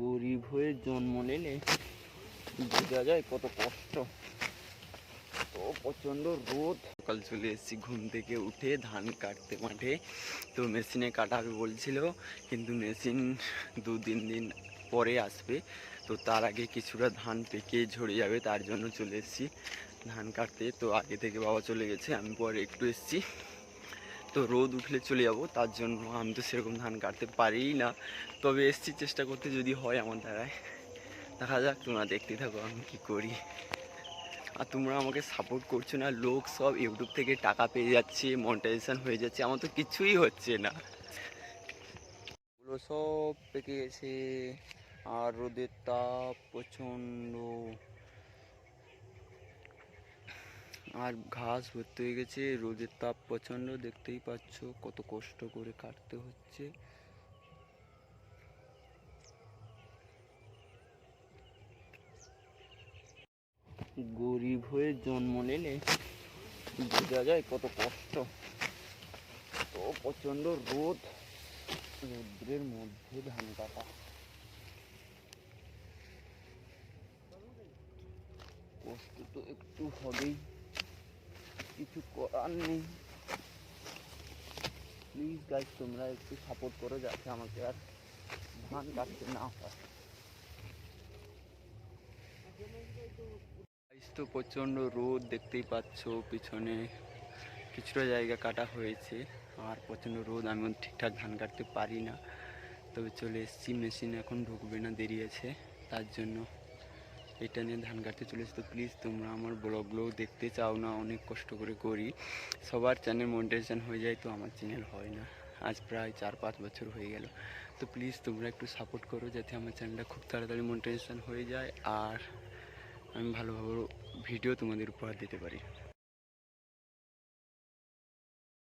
গরিব হয়ে জন্ম নিলে বোঝা যায় কত কষ্ট। তো প্রচণ্ড রোদ। সকাল চলে এসেছি, ঘুম থেকে উঠে ধান কাটতে মাঠে। তো মেশিনে কাটাবে বলছিল, কিন্তু মেশিন দু তিন দিন পরে আসবে। তো তার আগে কিছুটা ধান পেকে ঝরে যাবে, তার জন্য চলে এসেছি ধান কাটতে। তো আগে থেকে বাবা চলে গেছে, আমি পরে একটু এসেছি। তো রোদ উঠলে চলে যাব, তার জন্য আমি তো সেরকম ধান কাটতে পারিই না। তবে এসছি, চেষ্টা করতে যদি হয় আমার দ্বারায়। দেখা যাক, তোমরা দেখতে থাকো আমি কি করি। আর তোমরা আমাকে সাপোর্ট করছ না, লোক সব ইউটিউব থেকে টাকা পেয়ে যাচ্ছে মনিটাইজেশন হয়ে যাচ্ছে, আমার তো কিছুই হচ্ছে না। সব পেকে গেছে, আর রোদের তাপ প্রচণ্ড। আর ঘাস ভর্তি হয়ে গেছে, রোদের তাপ প্রচণ্ড, দেখতেই পাচ্ছ কত কষ্ট করে কাটতে হচ্ছে। গরিব হয়ে জন্ম নিলে বোঝা যায় কত কষ্ট। তো প্রচণ্ড রোদ, রৌদ্রের মধ্যে ধান কাটা। কষ্ট তো একটু হবেই। কিছু করার নেই। প্লিজ গাইজ তোমরা একটু সাপোর্ট করো যাতে আমাকে আর ধান কাটতে না হয়। তো প্রচণ্ড রোদ দেখতেই পাচ্ছ, পিছনে কিছুটা জায়গা কাটা হয়েছে, আর প্রচণ্ড রোদ, আমি ঠিকঠাক ধান কাটতে পারি না। তবে চলে এসেছি মেশিন এখন ঢুকবে না, দেরি আছে, তার জন্য। এটা নিয়ে ধান কাটতে চলে এসেছি। তো প্লিজ তোমরা আমার ব্লগগুলো দেখতে চাও না, অনেক কষ্ট করে করি। সবার চ্যানেল মনিটাইজেশন হয়ে যায় তো আমার চ্যানেল হয় না। আজ প্রায় চার পাঁচ বছর হয়ে গেল। তো প্লিজ তোমরা একটু সাপোর্ট করো যাতে আমার চ্যানেলটা খুব তাড়াতাড়ি মনিটাইজেশন হয়ে যায়। আর আমি ভালো ভালো ভিডিও তোমাদের উপহার দিতে পারি।